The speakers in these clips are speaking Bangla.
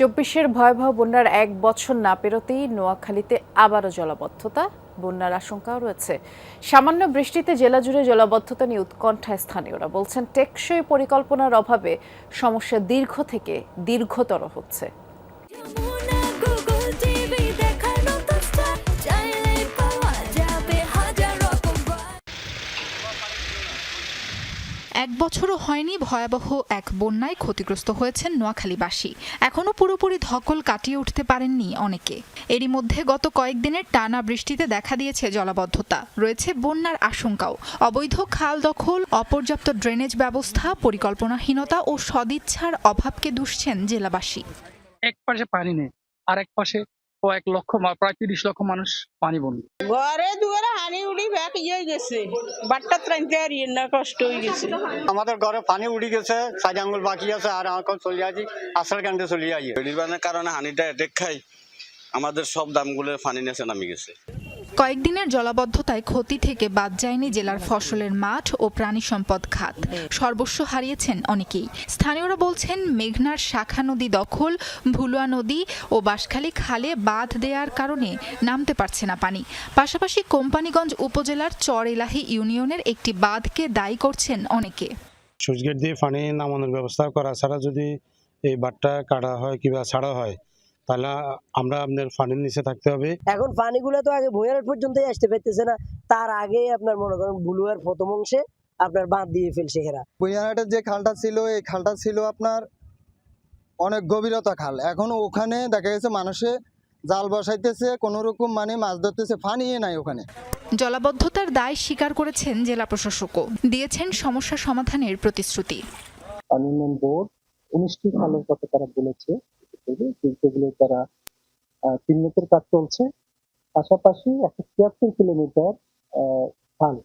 চব্বিশের ভয়াবহ বন্যার এক বছর না পেরোতেই নোয়াখালীতে আবারও জলাবদ্ধতা। বন্যার আশঙ্কাও রয়েছে। সামান্য বৃষ্টিতে জেলা জুড়ে জলাবদ্ধতা নিয়ে উৎকণ্ঠায় স্থানীয়রা বলছেন, টেকসই পরিকল্পনার অভাবে সমস্যা দীর্ঘ থেকে দীর্ঘতর হচ্ছে। এক বছরও হয়নি ভয়াবহ এক বন্যায় ক্ষতিগ্রস্ত হয়েছেন নোয়াখালীবাসী। এখনও পুরোপুরি ধকল কাটিয়ে উঠতে পারেননি অনেকে। এরই মধ্যে গত কয়েকদিনের টানা বৃষ্টিতে দেখা দিয়েছে জলাবদ্ধতা। রয়েছে বন্যার আশঙ্কাও। অবৈধ খাল দখল অপর্যাপ্ত ড্রেনেজ ব্যবস্থা পরিকল্পনাহীনতা ও সদিচ্ছার অভাবকে দুষছেন জেলাবাসী। এক পাশে পানি নেই আর এক পাশে কয়েক লক্ষ প্রায় তিরিশ লক্ষ মানুষ পানি বন্দি। ঘরে দুয়ারে হানি উড়ি ব্যাগ ইয়ে গেছে। বাট্টা ত্রাইতে আর ইয়ে না কষ্ট হয়ে গেছে। আমাদের ঘরে পানি উড়ি গেছে সাজাঙ্গুল আঙ্গুল বাকি আছে আর এখন চলে আছি আশ্রয় কেন্দ্রে চলে যাই নির্বাণের কারণে হানিটা অ্যাটেক খাই আমাদের সব দামগুলো পানি নেছে নামে গেছে। কয়েকদিনের জলাবদ্ধতায় ক্ষতি থেকে বাদ যায়নি জেলার ফসলের মাঠ ও প্রাণী সম্পদ খাত। সর্বস্ব হারিয়েছেন অনেকেই। স্থানীয়রা বলছেন, মেঘনার শাখা নদী দখল, ভুলুয়া নদী ও বাঁশখালী খালে বাঁধ দেওয়ার কারণে নামতে পারছে না পানি। পাশাপাশি কোম্পানিগঞ্জ উপজেলার চর এলাহি ইউনিয়নের একটি বাঁধকে দায়ী করছেন অনেকে। সুইচগেট দিয়ে পানি নামানোর ব্যবস্থা করা ছাড়া যদি এই বাটটা কাটা হয় কিংবা ছাড়া হয় তাহলে আমরা আপনার পানির নিচে থাকতে হবে। এখন পানিগুলো তো আগে ভুয়ার পর্যন্তই আসতে পারতেছে না। তার আগে আপনার মনে করেন বুলুয়ার প্রথম অংশে আপনার বাঁধ দিয়ে ফেলছে হেরা বুইয়ানাটের যে খালটা ছিল এই খালটা ছিল আপনার অনেক গভীরতা খাল। এখন ওখানে দেখা গেছে মানুষে জাল বসাইতেছে কোনো রকম মানে মাছ ধরতেছে পানি নাই ওখানে। জলাবদ্ধতার দায় স্বীকার করেছেন জেলা প্রশাসকও। দিয়েছেন সমস্যা সমাধানের প্রতিশ্রুতি। পানি উন্নয়ন বোর্ড উনিশটি খালের কথা তারা বলেছে। যেগুলো তারা চিহ্নিতের কাজ চলছে। পাশাপাশি একশো ছিয়াত্তর কিলোমিটার আহ, খাল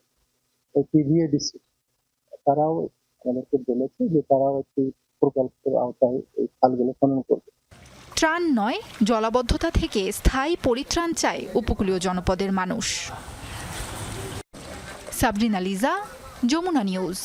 টিভিএডিসি তারাও আমাদেরকে বলেছে যে তারাও একটি প্রকল্পের আওতায় এই খালগুলো খনন করবে। ত্রাণ নয় জলাবদ্ধতা থেকে স্থায়ী পরিত্রাণ চায় উপকূলীয় জনপদের মানুষ। সাবরিনা লিজা যমুনা নিউজ।